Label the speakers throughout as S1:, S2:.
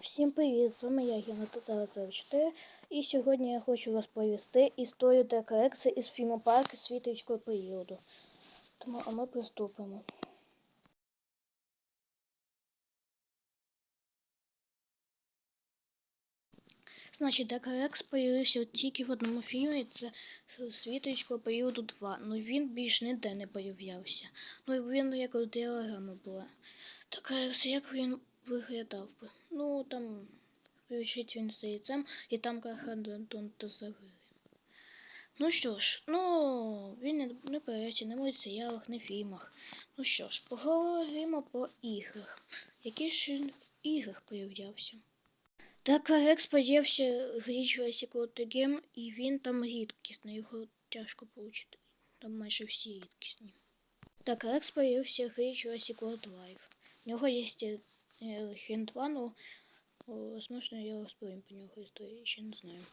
S1: Всім привіт! З вами я Гена Тазара 4 і сьогодні я хочу розповісти історію та із фільму Парк світлячкого періоду. Тому а ми приступимо. Значить, Декарекс появився тільки в одному фільмі, це світлячкого періоду 2. Ну він більш ніде не появлявся. Ну він як діаграма була. Декарекс, як він виглядав би? Ну там включить він яйцем і там та Ну що ж, ну він не, появився не в мультсеріалах, не в фільмах. Ну що ж, поговоримо про іграх. Які ж він в іграх появлявся? Так, Рекс появився в грі Jurassic World Game, і він там рідкісний, його тяжко получити. Там майже всі рідкісні. Так, Рекс появився в грі Jurassic У нього є Ген 2, возможно, я розповім про нього історію, ще не знаю.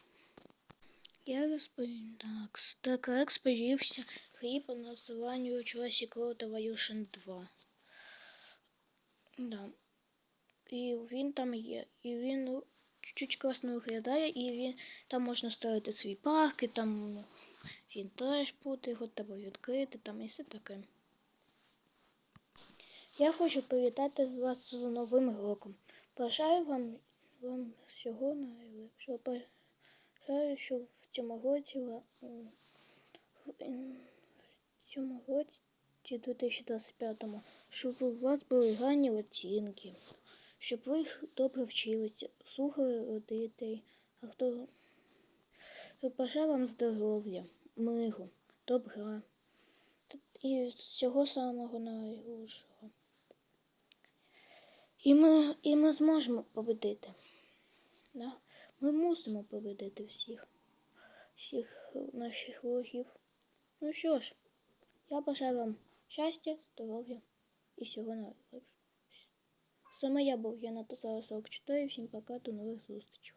S1: Я розповім так. Так, Рекс появився в по названню Jurassic World Evolution 2. Да. І він там є. І він ну, чуть-чуть класно виглядає, і він там можна ставити свій парк, і там він теж буде, його треба відкрити, там і все таке. Я хочу привітати вас з Новим роком. Бажаю вам, вам всього найлегшого. Бажаю, щоб в цьому році в, цьому році 2025, щоб у вас були гарні оцінки, щоб ви добре вчилися, слухали дітей. А хто бажаю вам здоров'я, миру, добра і всього самого найгіршого. І ми, і ми зможемо победити. Да? Ми мусимо победити всіх, всіх наших ворогів. Ну що ж, я бажаю вам щастя, здоров'я і всього найкращого. Саме я був Яна Тазара 44. Всім пока, до нових зустрічей.